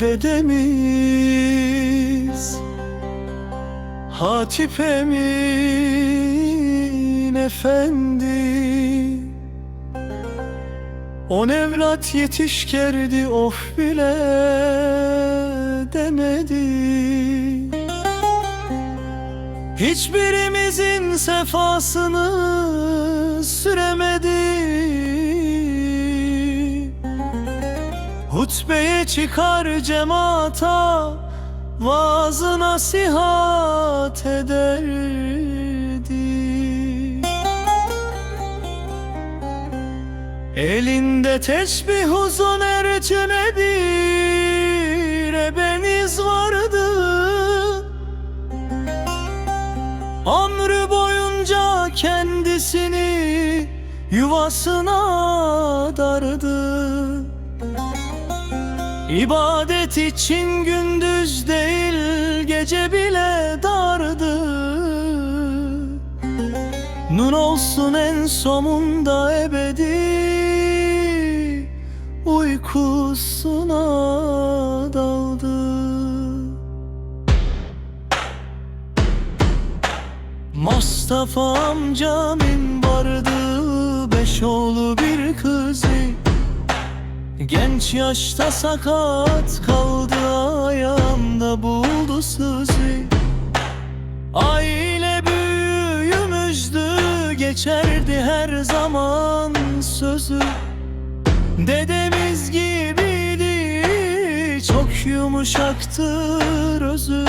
dedemiz Hatip Emin Efendi. On evlat yetişkerdi of bile demedi. Hiçbirimizin sefasını Hutbeye çıkar cemaata Vaazı nasihat ederdi. Elinde tesbih uzun ercüne bir ebeniz vardı. Ömrü boyunca kendisini yuvasına dardı İbadet için gündüz değil gece bile dardı. Nun olsun en sonunda ebedi Uykusuna daldı. Mustafa amcamın vardı Beş oğlu bir kızı Genç yaşta sakat kaldı ayağında buldu sızı Aile büyüğümüzdü geçerdi her zaman sözü. Dedemiz gibiydi çok yumuşaktır özü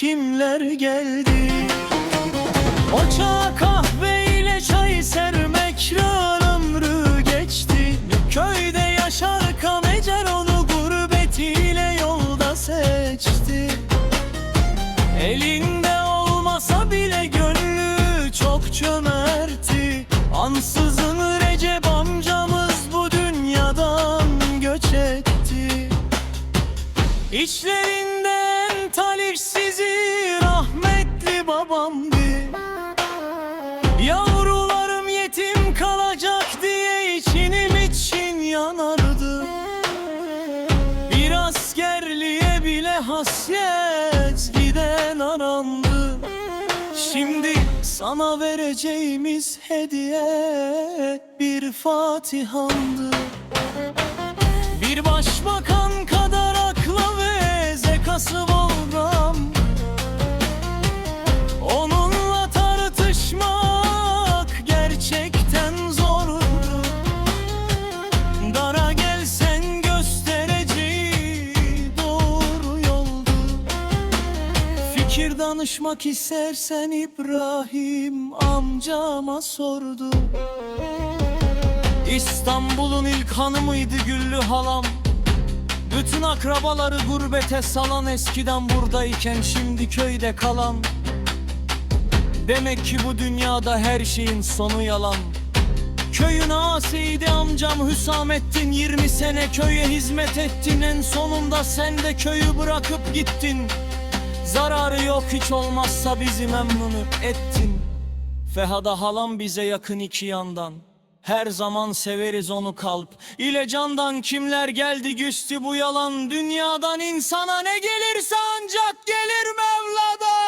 kimler geldi? O çağ kahveyle çay sermekle ömrü geçti. Köyde yaşarken ecel onu gurbetiyle yolda seçti. Elinde olmasa bile gönlü çok cömerti Ansızın Recep amcamız bu dünyadan göç etti. İçlerinden Yavrularım yetim kalacak diye içinim için yanardı. Bir askerliğe bile hasret giden arandı Şimdi sana vereceğimiz hediye bir fatihandı. Bir başbakan kadar Danışmak istersen İbrahim amcama sordu. İstanbul'un ilk hanımıydı Güllü halam. Bütün akrabaları gurbete salan eskiden buradayken şimdi köyde kalan. Demek ki bu dünyada her şeyin sonu yalan. Köyün ağasıydı amcam Hüsamettin. 20 sene köye hizmet ettin. En sonunda sen de köyü bırakıp gittin Zararı yok hiç olmazsa bizi memnun ettin. Fehada halam bize yakın iki yandan. Her zaman severiz onu kalp. İle candan kimler geldi güstü bu yalan? Dünyadan insana ne gelirse ancak gelir Mevla'dan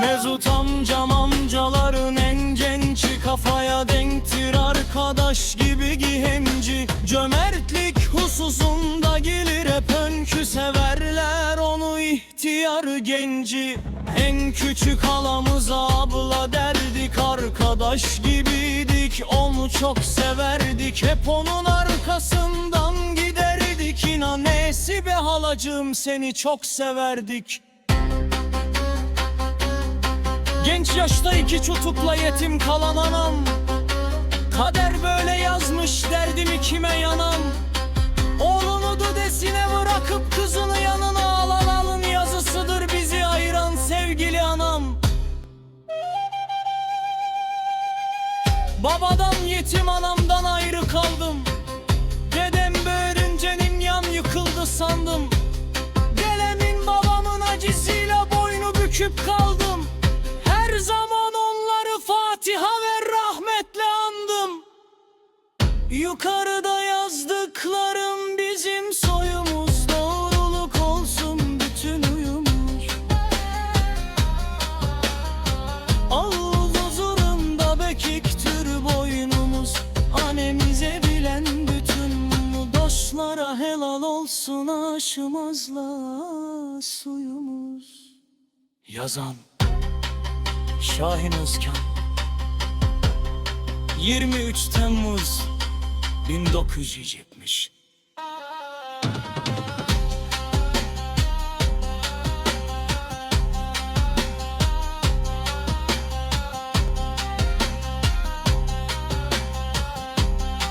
Mezut amcam amcaların en gençi Kafaya denktir arkadaş gibi gihenci. Cömertlik hususunda gelir hep önkü ihtiyar genci En küçük halamıza abla derdik arkadaş gibiydik. Onu çok severdik hep onun arkasından giderdik. İnan nesi be halacığım seni çok severdik. Genç yaşta iki çocukla yetim kalan anam Kader böyle yazmış Benim anamdan ayrı kaldım. Dedem böğürünce nimyan yıkıldı sandım. Gelemin babamın acısıyla boynu büküp kaldım. Her zaman onları Fatiha ve rahmetle andım. Yukarıda yazdıklarım olsun aşımızla suyumuz. Yazan Şahin Özkan. 23 Temmuz 1970